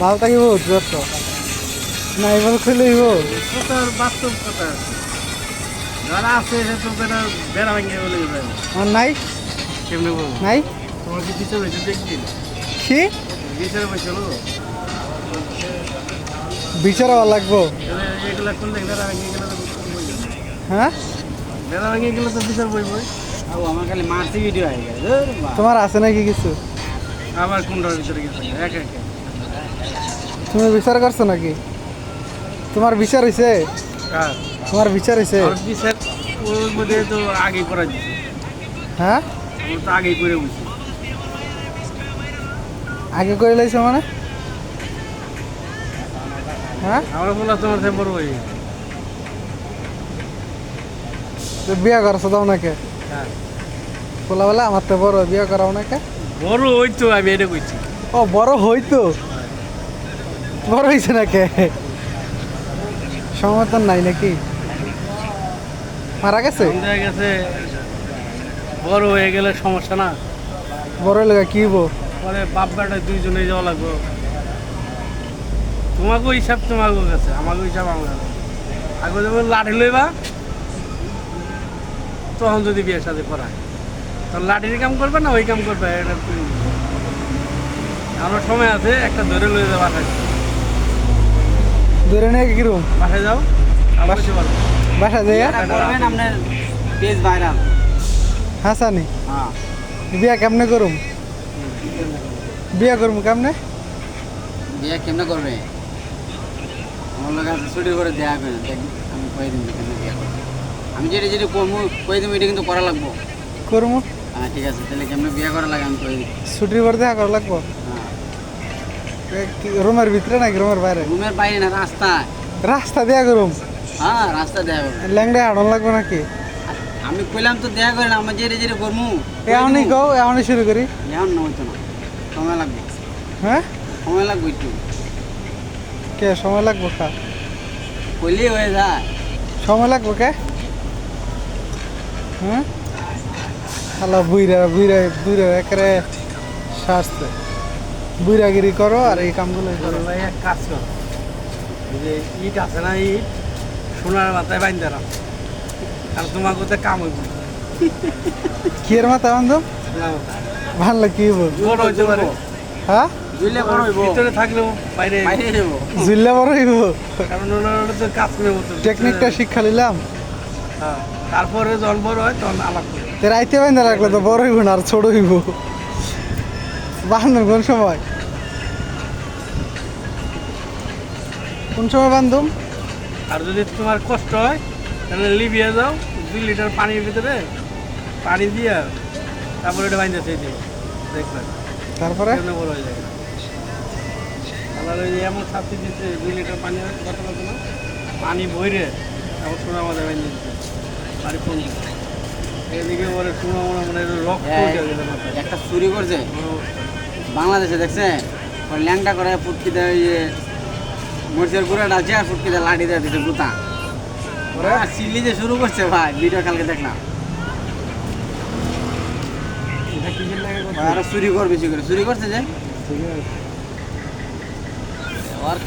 ভালো থাকিব যত না এবার খুলে দিব। কথার বাস্তব কথা যারা আছে সে তো বেড়া বেড়া ভেঙে বলে যাবে আমার নাই? কেমনি বলব? নাই? তোমার কি বিচার হয়েছে? দেখছি। কি? বিচারে হলো বিচার হওয়া লাগবো। এগুলা করলে বেড়া ভেঙে গেলে তো বই যাবে। হ্যাঁ? বেড়া ভেঙে গেলে তো বিচার বই বই আবু আমার খালি মারছি ভিডিও হয়ে গেছে। তোমার আছে নাকি কিছু? আবার কোনটার ভিতরে গেছে? এক এক। তুমি বিচার করছ নাকি? তোমার বিচার হয়েছে তোমার বিচার হয়েছে বিচার ওর মধ্যে তো আগে করা হ্যাঁ? তো করে আগে করে লাইছো মানে? হ্যাঁ? আমরা তোমার বড় হয়ে তো বিয়া করছ দাও নাকি হ্যাঁ। বলা বলে আমার তো বড় বিয়া করা নাকি বড় ওই তো আমি এটা কইছি। ও বড় হইতো? বড় হয়েছে নাকি? সমর্থন নাই নাকি? মারা গেছে? গেছে। বড় হয়ে গেলে সমস্যা না। বড় লেগা কি হইবো? পরে বাপ বেটা দুইজনে যাওয়া লাগবে। তোমাকেও হিসাব তোমাকেও গেছে আমাকেও হিসাব আমার। আগে যখন লাঠি লইবা তখন যদি বিয়ে সাথে করায়। তখন লাঠির কাম করবে না ওই কাম করবে? এটা। এখনও সময় আছে একটা ধরে লয়ে যাও বাসায় দূরে নিয়ে কিরম বাসায় যাও বসে যাই আপনার পেজ ভাইরাল হাসানি? হ্যাঁ। বিয়া কেমনে করুম? বিয়া করুম কেমনে? বিয়ে কেমনে করবে? আমার লোক আছে ছুটি করে দেয়া করে আমি কয়ে দিন কেমনে বিয়ে করবে আমি যেটা যেটা করব কয়ে দেবো এটা কিন্তু করা লাগবো। করুম? হ্যাঁ ঠিক আছে তাহলে কেমনে বিয়া করা লাগে আমি কয়ে দিই ছুটির পর দেখা করা লাগবো? কি রুমের ভিতরে নাকি রুমের বাইরে? রুমের বাইরে না রাস্তায়। রাস্তা দেয়া করুম হ্যাঁ রাস্তা দেয়া করবে ল্যাংড়া হাঁটন লাগবো নাকি? আমি কইলাম তো দেয়া করে না আমার যেটা যেটা করব এমনই কও এমনই শুরু করি। এমন না হইতো না সময় লাগবে। হ্যাঁ? সময় লাগবে একটু। কে সময় লাগবো খা কইলেই হয়ে যায়। সময় লাগবো কে? হ্যাঁ? হ্যালো বুইরা বুইরা বুইরা একরে শাস্তে বুইরাগিরি করো আর এই কামগুলো করো। করো ভাই এক কাজ করো। যে ইট আছে না ইট সোনার মাথায় বাইন্দা রাখো। আর তোমার কোথায় কাম হইব কি এর মাথা মাথায় ভালো কি হইব? বড় হইতে পারে। হ্যাঁ? বুঝলে বড় হইব। ভিতরে থাকলেও বাইরে বাইরে যাব জুল্লা বড় হইব? কারণ ওনারা তো কাজ নেব তো টেকনিকটা শিক্ষা নিলাম। হ্যাঁ। তারপরে যখন বড় হয় তখন আলাপ করে। তো রাইতে বাইন্দা রাখলে তো বড় হইব না আর ছোট হইব। বান্ধব কোন সময়? কোন সময় বান্ধব আর যদি তোমার কষ্ট হয় তাহলে লিবিয়া যাও দুই লিটার পানির ভিতরে পানি দিয়া তারপরে এটা বাইন্দা চেয়ে দিও। দেখবেন তারপরে? বড় হয়ে যাবে। তাহলে ওই এমন ছাত্রী দিচ্ছে দুই লিটার পানি না? পানি বইরে তারপর সোনা আমাদের বাইন্দা দিচ্ছে বাড়ি ফোন দিচ্ছে এদিকে মনে মানে রক্ত গেছে মাথায়। একটা চুরি করছে। বাংলাদেশে দেখছে? ল্যাংটা করে ফুটকি দেয় ওই যে মরিচের গুঁড়া ডালছে আর ফুটকি দেয় লাঠি দেয় দিতে গুতা। ওরা চিল্লি যে শুরু করছে ভাই ভিডিও কালকে দেখলাম? আরও চুরি করবে বেশি করে। চুরি করছে যে? আছে। ওর কা-